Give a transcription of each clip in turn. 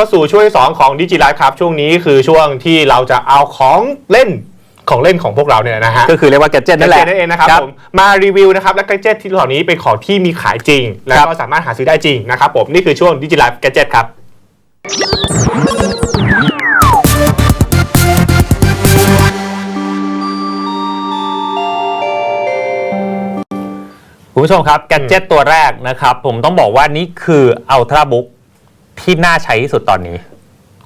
กลับเข้าสู่ช่วงที่สองของดิจิไลฟ์ครับช่วงนี้คือช่วงที่เราจะเอาของเล่นของเล่นของพวกเราเนี่ยนะฮะก็คือเรียกว่าแกดเจ็ตนั่นแหละนั่นเองนะครับผมมารีวิวนะครับและแกดเจิตที่เหล่านี้เป็นของที่มีขายจริง แล้วก็สามารถหาซื้อได้จริงนะครับผมนี่คือช่วงดิจิไลฟ์แกดเจิตครับคุณผู้ชมครับแกดเจ็ตตัวแรกนะครับ ผมต้องบอกว่านี่คืออัลตร้าบุ๊ก ที่น่าใช้ที่สุดตอนนี้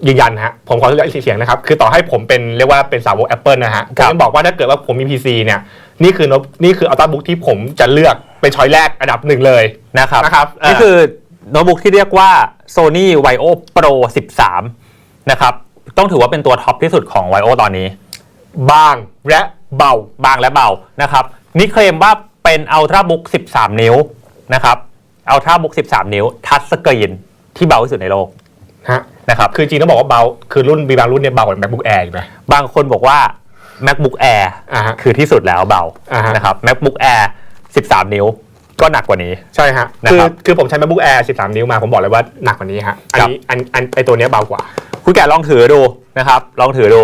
ยืนยันฮะผมขอเสียงนะครับ คือต่อให้ผมเป็นเรียกว่าเป็นสาวก Apple นะฮะผมครับยังบอกว่าถ้าเกิดว่าผมมี PC เนี่ยนี่คือโน้ตนี่คืออัลตร้าบุ๊กที่ผมจะเลือกเป็นช้อยแรกอันดับหนึ่งเลยนะครับนะครับเอ่อนี่คือโน้ตบุ๊กที่เรียกว่า Sony Vaio Pro 13 นะครับต้องถือว่าเป็นตัวท็อปที่สุดของ Vaio ตอนนี้ บางและเบาบางและเบานะครับนี่เคลมว่าเป็น Ultrabook 13 นิ้วนะครับ Ultrabook 13 นิ้วทัชสกรีน ที่เบาที่สุดในโลกฮะนะครับ คือจริงต้องบอกว่าเบา คือรุ่นมีบางรุ่นเนี่ยเบากว่า MacBook Air อยู่นะบางคนบอกว่า MacBook Air อ่าฮะ คือที่สุดแล้วเบาอ่าฮะ นะครับ MacBook Air 13 นิ้ว ก็หนักกว่านี้ ใช่ฮะ นะคือครับคือผมใช้ MacBook Air 13 นิ้วมา ผมบอกเลยว่าหนักกว่านี้ฮะ อันนี้อันอันไอตัวเนี้ยเบากว่า คุณแกะลองถือดูนะครับ ลองถือดู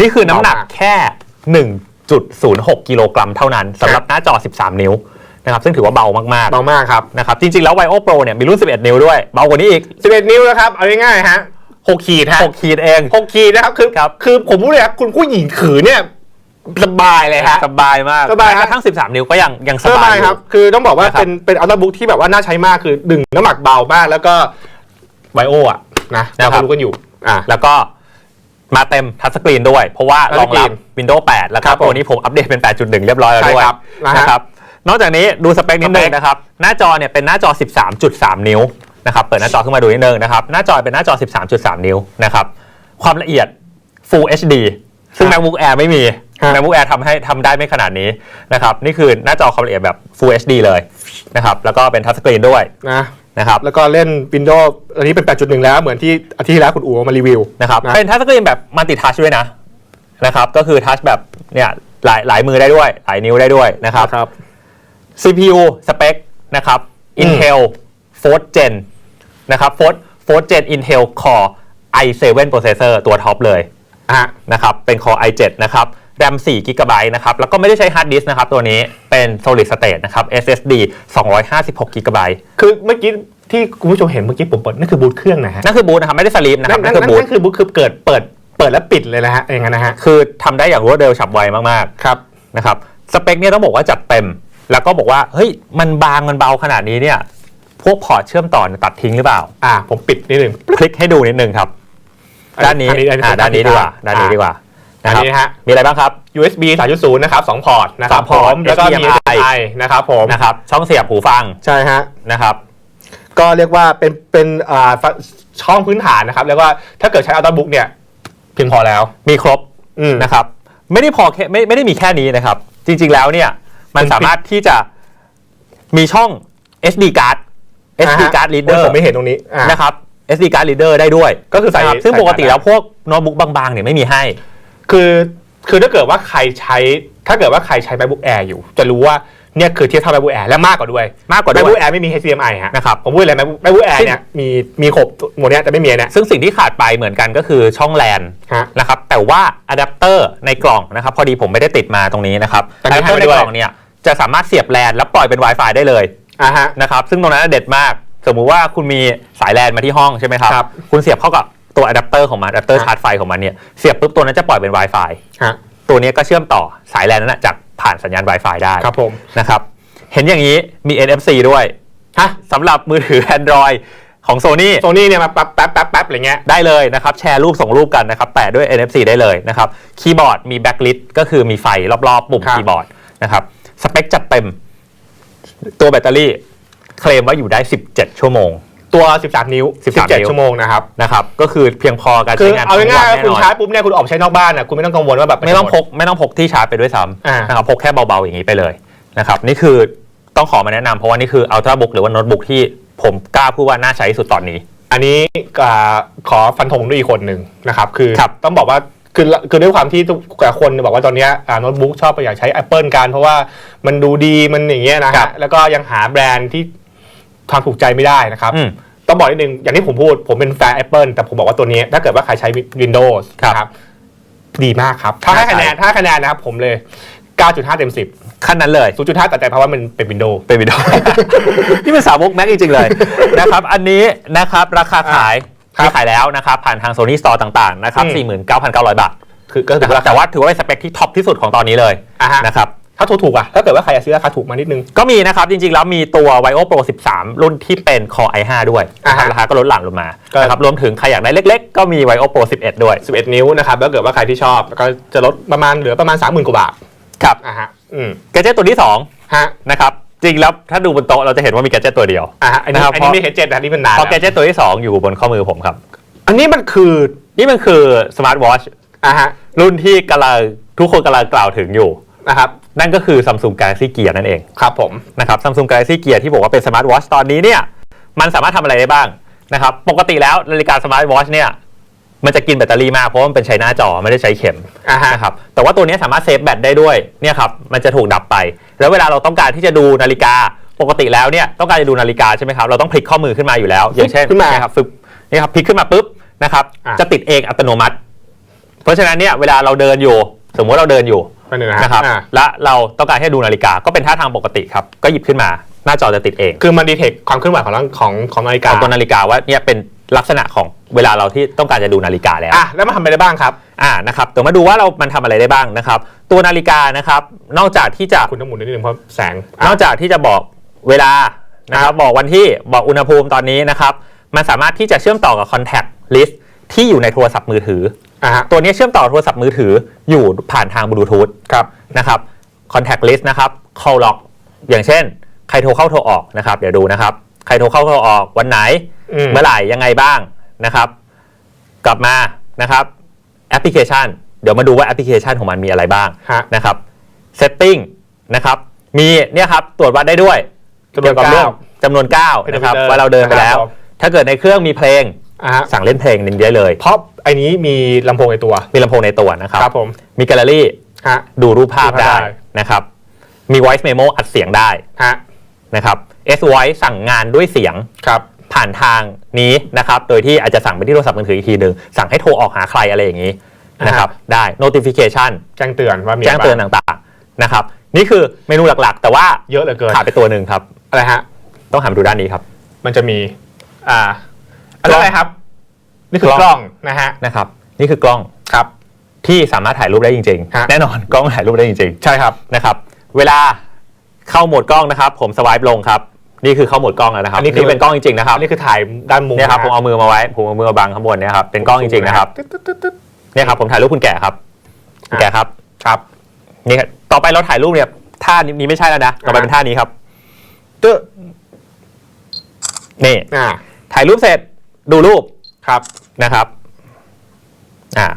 นี่คือน้ำหนักเบามาก แค่ 1.06 กิโลกรัมเท่านั้นสำหรับหน้าจอ 13 นิ้ว นะครับซึ่งถือว่าเบามากเบามากครับๆนะครับจริงๆแล้ว Vaio Pro เนี่ยมีรุ่น 11 นิ้วด้วยเบากว่านี้อีก 11 นิ้วนะครับ เอาง่ายๆฮะ6ขีดฮะ6 ขีดเอง 6ขีดนะครับ คือ ครับ คือผมพูดเลยครับคุณผู้หญิงถือเนี่ยสบายเลยฮะ สบายมากสบายแม้คกรับระทั่ง 13 นิ้วก็ยังยังสสบาบายยอยู่ ครับ คือต้องบอกว่านะครับ เป็นเป็นอัลตร้าบุ๊กที่แบบว่าน่าใช้มากคือดึงน้ำหนักเบามากแล้วก็ไวโออะนะเราก็รู้กันอยู่ อะ แล้วก็มาเต็มทัชสกรีนด้วย เพราะว่ารองรับ Touchscreen Windows 8 แล้วคครัรับบผมตัวนี้ผมอัปเดตเป็น 8.1 เรียบร้อยแล้วใช่ด้วยครับนะฮะ นะครับ นอกจากนี้ดูสเปคนิดนึสงเปคนะครับ หน้าจอเนี่ยเป็นหน้าจอ 13.3 นิ้วนะครับ เปิดหน้าจอขึ้นมาดูนิดนึงนะครับ หน้าจอเป็นหน้าจอ 13.3 นิ้วนะครับ ความละเอียด Full HD ซึ่ง MacBook Air ไม่มีฮะ MacBook Air ทำให้ทำได้ไม่ขนาดนี้นะครับ นี่คือหน้าจอความละเอียดแบบ Full HD เลยนะครับ แล้วก็เป็นทัชสกรีนด้วยนะนะครับ แล้วก็เล่น Windows อันนี้เป็น 8.1 แล้วเหมือนที่อาทิตย์ที่แล้วคุณอู๋มารีวิวนะครับนะเป็นทัชสกรีนแบบมัลติทัชด้วยนะนะครับ ก็คือทัชแบบเนี่ยหลายหลายมือได้ด้วย หลายนิ้วได้ด้วยนะครับครับ CPU สเปคนะครับอืม Intel 4th Gen นะครับ 4th 4th Gen Intel Core i7 processor ตัวท็อปเลยอะนะครับเป็น Core i7 นะครับ RAM 4 GB นะครับ แล้วก็ไม่ได้ใช้ hard disk นะครับ ตัวนี้เป็น solid state นะครับ SSD 256 GB คือเมื่อกี้ที่คุณผู้ชมเห็นเมื่อกี้ผมเปิดนั่นคือบูทเครื่องนะฮะนั่นคือบูทนะครับ ไม่ได้สลีปนะครับนั่นนั่นั่นนคือบูทนั่นคือบูทคือเกิดเปิดเปิดแล้วปิดเลยนะฮะอย่างนั้นนะฮะคือทำได้อย่างรวดเร็วฉับไวมากๆครับนะครับสเปคเนี่ยต้องบอกว่าจัดเต็ม แล้วก็บอกว่าเฮ้ยมันบางมันเบาขนาดนี้เนี่ยพวกพอร์ตเชื่อมต่อเนี่ยตัดทิ้งหรือเปล่า อะผมปิดนิดหนึ่งคลิกให้ดูนิดนึงครับ ด้านนี้อัอ่าด้านนี้ดีกว่า ด้านนี้ดีกว่าอันะนครับนี้ฮะมีอะไรบ้างครับ USB 3.0 นะครับ2พอร์ตนะครับสองพอร์ตผมแล้วก็มี HDMI HDMI นะครับผมนะครับช่องเสียบหูฟังใช่ฮะนะครับก็เรียกว่าเป็นเป็นอ่าฟช่องพื้นฐานนะครับเรียกว่าถ้าเกิดใช้อัลตร้าบุ๊กเนี่ยเพียงพอแล้วมีครบอืมนะครับ ไม่ได้พอแค่ไม่ไม่ได้มีแค่นี้นะครับ จริง ๆแล้วเนี่ย มันคุณสามารถที่จะมีช่อง SD card SD อ่าฮะ card reader ผมไม่เห็นตรงนี้อะนะครับ SD card reader ได้ด้วย ก็คือใส่นะครับซึ่งใส่ปกติ card แล้วพวกโน้ตบุ๊กบางๆเนี่ยไม่มีให้ คือคือถ้าเกิดว่าใครใช้ ถ้าเกิดว่าใครใช้ MacBook Air อยู่ จะรู้ว่าเนี่ยคือเทียบเท่า MacBook Air และมากกว่าด้วย มากกว่าด้วย MacBook Air ไม่มี HDMI ฮะนะครับผมพูดเลย MacBook MacBook Air ซึ่งเนี่ยมีมีครบหมดเนี้ยแต่ไม่มีอันเนี่ยซึ่งสิ่งที่ขาดไปเหมือนกันก็คือช่องแลนฮะนะครับแต่ว่าอะแดปเตอร์ในกล่องนะครับ พอดีผมไม่ได้ติดมาตรงนี้นะครับแต่อะมีแดปเตอร์ให้ในมาด้วยกล่องเนี่ย จะสามารถเสียบแลนแล้วปล่อยเป็น Wi-Fi ได้เลยอะฮะ นะครับซึ่งตรงนั้นเด็ดมาก สมมุติว่าคุณมีสายแลนมาที่ห้องใช่ไหมครับครับ คุณเสียบเข้ากับตัวอะแดปเตอร์ของมันอะแดปเตอร์ฮะชาร์จไฟของมันเนี่ยเสียบปุ๊บตัวนั้นจะปล่อยเป็น Wi-Fi ฮะตัวนี้ก็เชื่อมต่อสายแลนนั้นนะจากผ่านสัญญาณ Wi-Fi ได้ครับผมนะครับเห็นอย่างนี้มี NFC ด้วยฮะสำหรับมือถือ Android ของ Sony โซนี่เนี่ยมาแป๊บแป๊บแป๊บแป๊บอะไรเงี้ย ได้เลยนะครับแชร์รูปส่งรูปกันนะครับแปะด้วย NFC ได้เลยนะครับคีย์บอร์ดมีแบ็คลิสก็คือมีไฟรอบๆ ปุ่มครับ คีย์บอร์ดนะครับ สเปคจัดเต็ม ตัวแบตเตอรี่ เคลมว่าอยู่ได้ 17 ชั่วโมง ตัว 13 นิ้ว13นิ้ว17 ชั่วโมงนะครับนะครับก็คือเพียงพอการคือใช้งานเอาง่ายๆทั้ว่าคุณแน่นอนชาร์จปุ๊บเนี่ยคุณออกไปใช้นอกบ้านอะคุณไม่ต้องกังวลว่าแบบไม่ต้องพกไม่ต้องพกที่ชาร์จไปด้วยซ้อ่าำนะครับพกแค่เบาๆอย่างนี้ไปเลยนะครับนี่คือต้องขอมาแนะนำเพราะว่านี่คืออัลตร้าบุ๊กหรือว่าโน้ตบุ๊กที่ผมกล้าพูดว่าน่าใช้ที่สุดตอนนี้ อันนี้อ่าขอฟันธงด้วยอีกคนหนึ่งนะครับคือครับ ต้องบอกว่า คือคือด้วยความที่ทุกคนบอกว่าตอนเนี้ยอ่าโน้ตบุ๊กชอบไปอยากใช้ Apple กันเพราะว่ามันดูดีมันอย่างเงี้ยนะครัฮะบแล้วก็ยังหาแบรนด์ที่ความถูกใจไม่ได้นะครับอืมต้องบอกนิดนึงอย่างที่ผมพูดผมเป็นแฟน Apple แต่ผมบอกว่าตัวนี้ ถ้าเกิดว่าใครใช้ Windows ครับนะครับดีมากครับ ถ้าให้คะแนนถ้าให้คะแนนนะครับผมเลย 9.5 เต็ม 10 ขั้นนั้นเลย 0.5 แต่ใจเพราะว่ามันเป็น Windows เป็นวิดีโอที่เป็นสาวกแม็กจริงๆเลยนะครับ อันนี้นะครับราคาขายครับ ที่ขายแล้วนะครับผ่านทาง Sony Store ต่างๆนะครับอืม49,900 บาท คือก็ถืนะอครัว่าบแต่ว่าถือว่าเป็นสเปคที่ท็อปที่สุดของตอนนี้เลยอะฮะนะครับถ้าถูกถูกๆอะถ้าเกิดว่าใครอยากซื้อราคาถูกมานิดนึง ก็มีนะครับ จริงๆ แล้วมีตัว Vio Pro 13 รุ่นที่เป็น Core i5 ด้วยนะครับอ่าฮะราคาก็ลดหลั่นลงมาก็นะครับรวมถึงใครอยากได้เล็กๆ ก็มี Vio Pro 11 ด้วย 11 นิ้วนะครับแล้วเกิดว่าใครที่ชอบก็จะลดประมาณเหลือประมาณ 30,000 กว่าบาท ครับอะฮะอืมแกเจตตัวที่ฮะ2นะครับ จริงแล้วถ้าดูบนโต๊ะเราจะเห็นว่ามีแกเจตตัวเดียวอะฮะอันนี้นะครับอันนี้ไม่เฮดเจ็ตนะอันนี่มันนานเพราะแกแล้วเจตตัวที่ 2 อยู่บนข้อมือผมครับ อันนี้มันคือนี่มันคือสมาร์ทวอชอะฮะรุ่นที่กำลังทุกคนกำลังกล่าวถึงอยู่นะครับนั่นก็คือ Samsung Galaxy Gear นั่นเองครับผมนะครับ Samsung Galaxy Gear ที่บอกว่าเป็นสมาร์ทวอชตอนนี้เนี่ยมันสามารถทำอะไรได้บ้างนะครับปกติแล้วนาฬิกาสมาร์ทวอชเนี่ย มันจะกินแบตเตอรี่มากเพราะว่ามันเป็นใช้หน้าจอไม่ได้ใช้เข็มอะฮะ นะครับแต่ว่าตัวนี้สามารถเซฟแบตได้ด้วยเนี่ยครับมันจะถูกดับไป แล้วเวลาเราต้องการที่จะดูนาฬิกาปกติแล้วเนี่ยต้องการจะดูนาฬิกาใช่ไหมครับเราต้องพลิกข้อมือขึ้นมาอยู่แล้ว อย่างเช่นขึ้นมาเนะครับฟึบนี่ครับพลิกขึ้นมาปุ๊บนะครับอะ จะติดเองอัตโนมัติ เพราะฉะนั้นเนี่ยเวลาเราเดินอยู่ สมมติเราเดินอยู่ ไปหนึ่งนะนะครับอะและเราต้องการให้ดูนาฬิกาก็เป็นท่าทางปกติครับ ก็หยิบขึ้นมา หน้าจอจะติดเองคือมันดีเทคความเคลื่อนไหวของร่างของของนาฬิขกาองตัวนาฬิกาว่าเนี่ยเป็นลักษณะของ เวลาเราที่ต้องการจะดูนาฬิกาแล้ว อะแล้วมันทำอะไรได้บ้างครับ อ่านะครับเดี๋ยวมาดูว่าเรามันทำอะไรได้บ้างนะครับ ตัวนาฬิกานะครับ นอกจากที่จะคุณต้องหมุนนิดนึงเพราะแสงนอกจากที่จะบอกเวลานะครับบอกวันที่บอกอุณหภูมิตอนนี้นะครับ มันสามารถที่จะเชื่อมต่อกับ Contact List ที่อยู่ในโทรศัพท์มือถือ อะฮะตัวนี้เชื่อมต่อโทรศัพท์มือถืออยู่ผ่านทางบลูทูธครับนะครับ Contact List นะครับ Call Log อย่างเช่น ใครโทรเข้าโทรออกนะครับ เดี๋ยวดูนะครับ ใครโทรเข้าโทรออกวันไหน อืม เมื่อไหร่ยังไงบ้าง นะครับ กลับมานะครับแอปพลิเคชัน เดี๋ยวมาดูว่าแอปพลิเคชันของมันมีอะไรบ้างฮะ นะครับ Setting นะครับ มีเนี่ยครับตรวจวัดได้ด้วยจำนวนเกี่ยวกับเรื่องก้าวจำนวนก้าวนะครับ Pedometer ว่าเราเดินไปแล้ว นะครับ ถ้าเกิดในเครื่องมีเพลงอะฮะสั่งเล่นเพลงหนึ่งได้เลย เพราะไอ้นี้มีลำโพงในตัวมีลำโพงในตัวนะครับ ครับผมมีแกลเลอรี่ฮะ ดูรูปภาพดูภาพได้ได้ นะครับ มี voice memo อัดเสียงได้ฮะนะครับ S voice สั่งงานด้วยเสียง ครับ ผ่านทางนี้นะครับ โดยที่อาจจะสั่งไปที่โทรศัพท์มือถืออีกทีหนึ่งสั่งให้โทรออกหาใครอะไรอย่างนี้นะครับ ได้ notification แจ้งเตือนว่ามีแจ้งเตือนอะไรบ้ต่างๆนะครับ นี่คือเมนูหลักๆ แต่ว่าเยอะเหลือเกินขาดไปตัวหนึ่งครับอะไรฮะต้องหันมาดูด้านนี้ครับ มันจะมีอ่าอันนั้นอะไรครับ นี่คือกกล้ล้อองงนะฮะนะครับ นี่คือกล้องครับ ที่สามารถถ่ายรูปได้จริงฮะๆแน่นอนกล้องถ่ายรูปได้จริงใช่ครับๆนะครับ เวลาเข้าโหมดกล้องนะครับ ผมสวายลงครับ นี่คือเข้าโหมดกล้องแล้วนะครับอันนี้คือนี่เป็นกล้องจริงๆนะครับอันนี้คือถ่ายด้านมุมเนี่ยครับผมนะฮะเอามือมาไว้ผมเอามือมาบังข้างบนเนี่ยครับเป็นกล้องจริงๆนะครับตึ๊ดตึ๊ดตึ๊ดตึ๊ดเนี่ยครับผมถ่ายรูปคุณแก่ครับคุณแก่ครับครับนี่ครับต่อไปเราถ่ายรูปเนี่ยท่านี้ไม่ใช่แล้วนะต่อไปเป็นท่านี้ครับตึ๊ดนี่อ่าถ่ายรูปเสร็จดูรูปครับนะครับ อ่า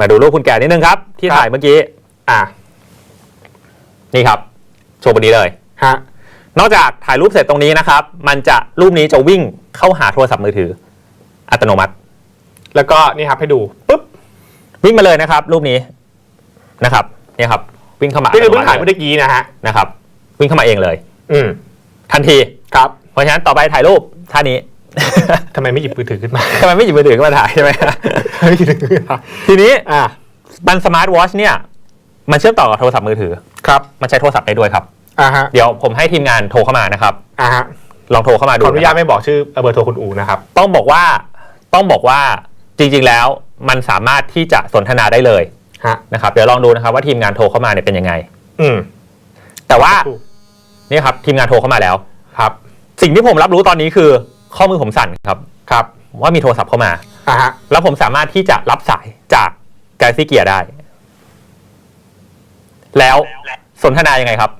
มาดูรูปคุณแก่นิดนึงครับ ที่ครับถ่ายเมื่อกี้ อ่า นี่ครับ โชว์บนนี้เลย ฮะ นอกจากถ่ายรูปเสร็จตรงนี้นะครับ มันจะรูปนี้จะวิ่งเข้าหาโทรศัพท์มือถือ อัตโนมัติ แล้วก็นี่ครับให้ดูปุ๊บวิ่งมาเลยนะครับ รูปนี้นะครับเนี่ยครับ วิ่งเข้ามานี่คืออัเพิ่งตโนถ่ายมัเมื่ติอกี้นะฮะนะครับ วิ่งเข้ามาเองเลย อืมทันทีครับ เพราะฉะนั้นต่อไปถ่ายรูปท่านี้ทำไมไม่หยิบมือถือขึ้นมาทำไมไม่หยิบมือถือขึ้นมาถ่ายใช่ไหมไม่หยิบมือถือขึ้นมาทีนี้อ่ามันสมาร์ทวอชเนี่ย มันเชื่อมต่อกับโทรศัพท์มือถือ ครับ มันใช้โทรศัพท์ได้ด้วยครับ อ่าฮะเดี๋ยวผมให้ทีมงานโทรเข้ามานะครับ อ่าฮะลองโทรเข้ามาขดูออนุญาตนะครับไม่บอกชื่อเบอร์โทรคุณอูนะครับ ต้องบอกว่าต้องบอกว่าจริงๆแล้วมันสามารถที่จะสนทนาได้เลยฮะนะครับ เดี๋ยวลองดูนะครับว่าทีมงานโทรเข้ามาเนี่ยเป็นยังไง อืม แต่ว่านี่ครับทีมงานโทรเข้ามาแล้วครับ สิ่งที่ผมรับรู้ตอนนี้คือ ข้อมือผมสั่นครับครับ ว่ามีโทรศัพท์เข้ามาอ่าฮะแล้วผมสามารถที่จะรับสายจาก Galaxy Gear ได้ แล้วสนทนายังไงครับ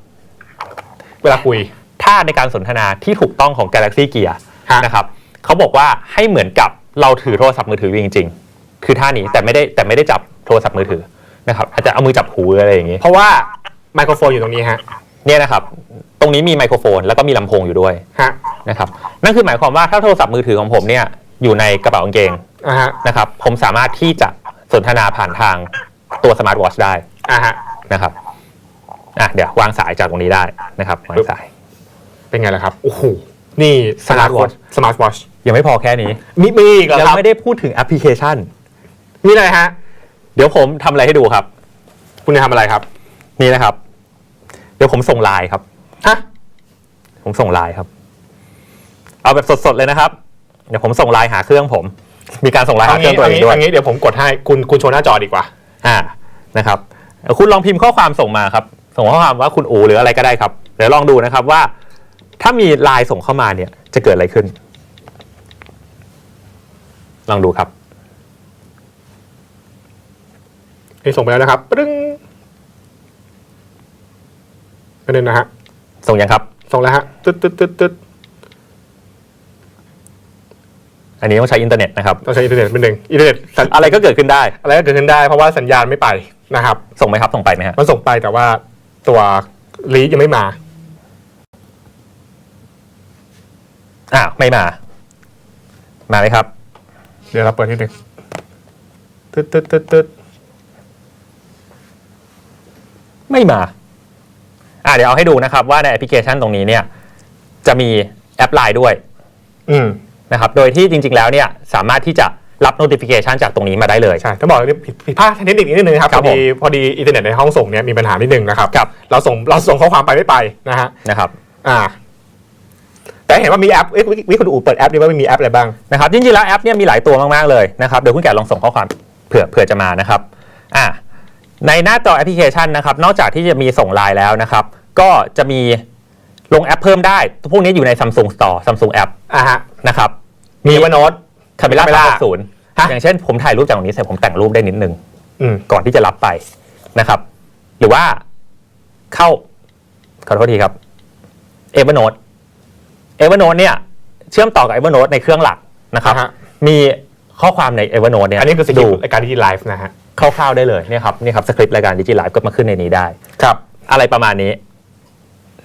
เวลาคุยถ้าในการสนทนาที่ถูกต้องของ Galaxy Gear ฮะ นะครับเขาบอกว่าให้เหมือนกับเราถือโทรศัพท์มือถือจริง ๆ คือท่านี้แต่ไม่ได้แต่ไม่ได้จับโทรศัพท์มือถือนะครับอาจจะเอามือจับหูอะไรอย่างนี้ เพราะว่าไมโครโฟนอยู่ตรงนี้ฮะเนี่ยนะครับ ตรงนี้มีไมโครโฟนแล้วก็มีลำโพงอยู่ด้วยฮะนะครับ นั่นคือหมายความว่าถ้าโทรศัพท์มือถือของผมเนี่ยอยู่ในกระเป๋ากางเกงอ่าฮะนะครับ ผมสามารถที่จะสนทนาผ่านทางตัวสมาร์ทวอชได้อ่าฮะนะครับ อะเดี๋ยววางสายจากตรงนี้ได้นะครับวางสาย เป็นไงล่ะครับ โอ้โห นี่ Smart Smart Watch Smart Watch ยังไม่พอแค่นี้ มีมีอีกเหรอยังครับไม่ได้พูดถึงแอปพลิเคชัน มีอะไรฮะ เดี๋ยวผมทำอะไรให้ดูครับ คุณจะทำอะไรครับ นี่นะครับ เดี๋ยวผมส่งไลน์ครับ ฮะ ผมส่งไลน์ครับ เอาแบบสดๆเลยนะครับ เดี๋ยวผมส่งไลน์หาเครื่องผม มีการส่งไลน์เอาหาเครื่งี้องตัวเอาเองงี้ด้วยเอางี้เดี๋ยวผมกดให้คุณคุณโชว์หน้าจอดีกว่า อ่านะครับเดี๋ยวคุณลองพิมพ์ข้อความส่งมาครับ ส่งข้อความว่าคุณอูหรืออะไรก็ได้ครับเดี๋ยวลองดูนะครับว่า ถ้ามีไลน์ส่งเข้ามาเนี่ยจะเกิดอะไรขึ้น ลองดูครับนี่ส่งไปแล้วนะครับปรึ้งประเด็นนะฮะส่งยังครับ ส่งแล้วฮะตึ๊ดตึ๊ดตึ๊ดตึ๊ดอันนี้ต้องใช้อินเทอร์เน็ตนะครับต้องใช้อินเทอร์เน็ตเป็นหนึ่งอินเทอร์เน็ตสัญอะไรก็เกิดขึ้นได้ อะไรก็เกิดขึ้นได้เพราะว่าสัญญาณไม่ไปนะครับ ส่งไหมครับ ส่งไปไหมฮะมันส่งไปแต่ว่า ตัวลีดยังไม่มาอ่าวไม่มา มาไหมครับ เดี๋ยวเราเปิดนิดนึงตึ๊ดตึ๊ดตึ๊ดตึ๊ดไม่มาอ่าเดี๋ยวเอาให้ดูนะครับว่าในแอปพลิเคชันตรงนี้เนี่ย จะมีแอปไลน์ด้วย อืมนะครับ โดยที่จริง ๆ แล้วเนี่ย สามารถที่จะ รับ notification จากตรงนี้มาได้เลย ใช่ต้องบอกเลยผิดผิดพลาดเทคนิคนิดนึงนะครับครัพบอดีพอดีอินเทอร์เน็ตในห้องส่งเนี่ยมีปัญหานิดนึงนะครับครับเราส่งเราส่งข้อความไปไม่ไปนะฮะนะครับอ่าแต่เห็นว่ามีแอปเอ้ยวิวิคุณอู๋เปิดแอปดีว่ามีแอปอะไรบ้างนะครับจริงๆแล้วแอปเนี่ยมีหลายตัวมากๆเลยนะครับเดี๋ยวคุณแก่ลองส่งข้อความเผื่อเผื่อจะมานะครับอ่าในหน้าจอแอปพลิเคชันนะครับนอกจากที่จะมีส่งไลน์แล้วนะครับก็จะมีลงแอปเพิ่มได้ พวกนี้อยู่ใน Samsung Store Samsung App อ่าฮะนะครับมีว่าโน้ต คาเมล่า Camera 360ฮะ อย่างเช่นผมถ่ายรูปจากตรงนี้เสร็จผมแต่งรูปได้นิดนึง อืม ก่อนที่จะรับไปนะครับ หรือว่าเข้า ขอโทษทีครับ Evernote Evernote เนี่ย เชื่อมต่อกับ Evernote ในเครื่องหลักนะครับ อ่าฮะ มีข้อความใน Evernote เนี่ยอันนี้คือสกิดูลรายการที่ไลฟ์นะฮะ คร่าวๆได้เลยเนี่ยครับนี่ครับสคริปต์รายการดิจิไลฟ์ก็มาขึ้นในนี้ได้ ครับ อะไรประมาณนี้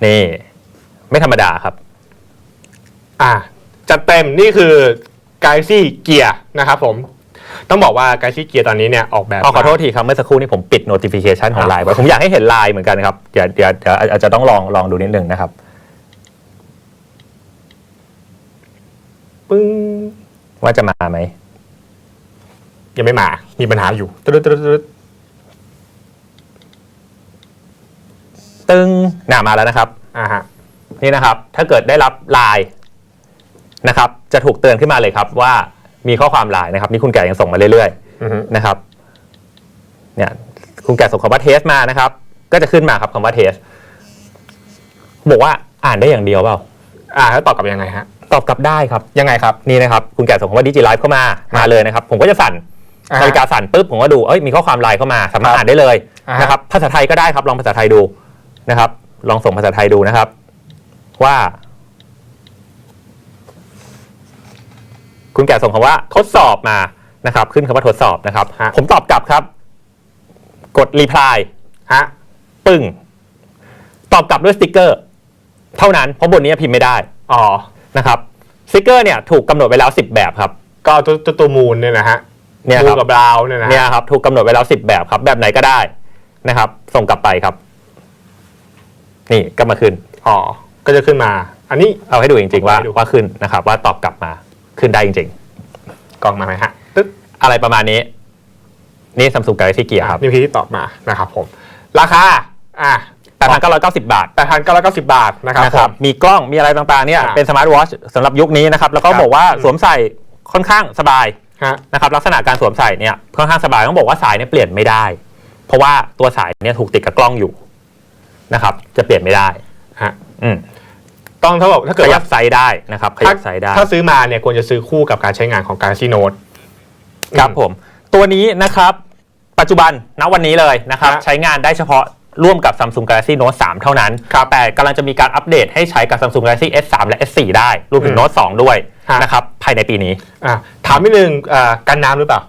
นี่ ไม่ธรรมดาครับ อ่าจัดเต็มนี่คือ Galaxy Gear นะครับผม ต้องบอกว่า Galaxy Gear ตอนนี้เนี่ยออกแบบอ๋อขอโทษมาทีครับ เมื่อสักครู่นี้ผมปิด notification ของอะไลน์ไว้ผมอยากให้เห็นไลน์เหมือนกันครับ เดี๋ยวเดี๋ยวเดี๋ยวอาจจะต้องลองลองดูนิดนึงนะครับ ปึ้งว่าจะมาไหม ยังไม่มา มีปัญหาอยู่ตึ๊ดตึ๊ดตึ๊ดตึ๊ดตึ้งหนามาแล้วนะครับ อ่าฮะ นี่นะครับ ถ้าเกิดได้รับไลน์ นะครับจะถูกเตือนขึ้นมาเลยครับว่ามีข้อความไลน์นะครับนี่คุณแก่ยังส่งมาเรื่อยอือฮึๆนะครับเนี่ยคุณแก่ส่งคำว่าเทสมานะครับ ก็จะขึ้นมาครับคำว่าเทสบอกว่าอ่านได้อย่างเดียวเปล่าอ่าแล้วตอบกลับยังไงฮะตอบกลับได้ครับยังไงครับนี่นะครับคุณแก่ส่งคำว่าดิจิไลฟ์เข้ามามาเลยนะครับ ผมก็จะสั่นอ่าฮะนาฬิกาสั่นปุ๊บผมก็ดูเอ้ยมีข้อความไลน์เข้ามาสามารถครับอ่านได้เลยอ่าฮะนะครับภาษาไทยก็ได้ครับลองภาษาไทยดูนะครับ ลองส่งภาษาไทยดูนะครับ ว่า คุณแก่ส่งคำว่าทดสอบมานะครับ ขึ้นคำว่าทดสอบนะครับ ฮะ ผมตอบกลับครับ กดรีプライ ฮะ ปึ้ง ตอบกลับด้วยสติกเกอร์ เท่านั้นเพราะบนนี้พิมพ์ไม่ได้ อ๋อ นะครับสติกเกอร์เนี่ยถูกกำหนดไว้แล้ว 10 แบบครับ ก็ตัวตัวตัวมูลเนี่ยนะฮะ เนี่ย มู ค ล รับ กับบราวน์เนี่ยนะฮะ เนี่ยครับถูกกำหนดไว้แล้ว 10 แบบครับ แบบไหนก็ได้นะครับ ส่งกลับไปครับ นี่ก็มาขึ้น อ๋อ ก็จะขึ้นมา อันนี้ เอาให้ดูจริง ๆ ว่า ให้ดู ว่าขึ้นนะครับ ว่าตอบกลับมา ขึ้นได้จริงกล่องมาไหมฮะตึ๊ดๆอะไรประมาณนี้ นี่ Samsung Galaxy Gear ครับนี่พี่ที่ตอบมานะครับผม ราคาอะ8,990บาทแปดพันเก้าร้อยเก้าสิบบาทนะครับนะผครับมมีกล้องมีอะไรต่างๆเนี่ยอ่าเป็นสมาร์ทวอชสำหรับยุคนี้นะครับแล้วก็ครับบอกว่าสวมใส่ค่อนข้างสบายฮะนะครับลักษณะการสวมใส่เนี่ยค่อนข้างสบายต้องบอกว่าสายเนี่ยเปลี่ยนไม่ได้ เพราะว่าตัวสายเนี่ยถูกติดกับกล้องอยู่นะครับ จะเปลี่ยนไม่ได้ฮะอืม ต้องถ้าบอกถ้าขเกิดยัว่าบไซส์ได้นะครับขยับไซส์ได้ ถ้าซื้อมาเนี่ยควรจะซื้อคู่กับการใช้งานของ Galaxy Note ครับผม ตัวนี้นะครับ ปัจจุบันณวันนี้เลยนะครับฮะใช้งานได้เฉพาะร่วมกับ Samsung Galaxy Note 3 เท่านั้น ครับแต่กำลังจะมีการอัปเดตให้ใช้กับ Samsung Galaxy S3 และ S4 ได้ รวมถึอืงม Note 2 ด้วยฮะ นะครับ ภายในปีนี้ อะถามนิดนึงเอ่อกันน้ำหรือเปล่า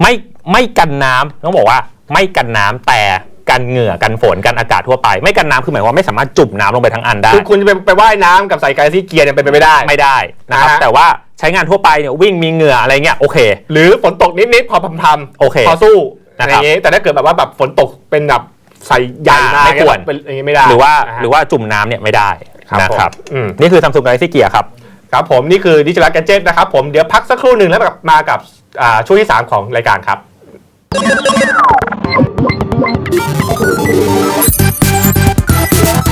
ไม่ไม่กันน้ำต้องบอกว่าไม่กันน้ำแต่ กันเหงื่อกันฝนกันอากาศทั่วไป ไม่กันน้ำคือหมายความว่าไม่สามารถจุ่มน้ำลงไปทั้งอันได้ คือคุณจะไปไปว่ายน้ำกับใส่ Galaxy Gear เนี่ยเป็นไปไม่ได้ ไม่ได้นะครับอ่าฮะ แต่ว่าใช้งานทั่วไปเนี่ยวิ่งมีเหงื่ออะไรเงี้ยโอเค หรือฝนตกนิดๆพอพำๆโอเคพอสู้นะอะคไรรับอย่างงี้แต่ถ้าเกิดแบบว่าแบบฝนตกเป็นแบบใส่ใหญ่มาไม่ควร เป็นอย่างงี้ไม่ได้หรือว่านะฮะ หรือว่าจุ่มน้ำเนี่ยไม่ได้ครับนะครับผมอืม นี่คือ Samsung Galaxy Gear ครับ ครับผมนี่คือดิจิ t a ล g ก d เจ็ตนะครับผมเดี๋ยวพักสักครู่หนึ่งแล้วกลับมากับอ่าช่วงที่ 3 ของรายการครับ Thank you.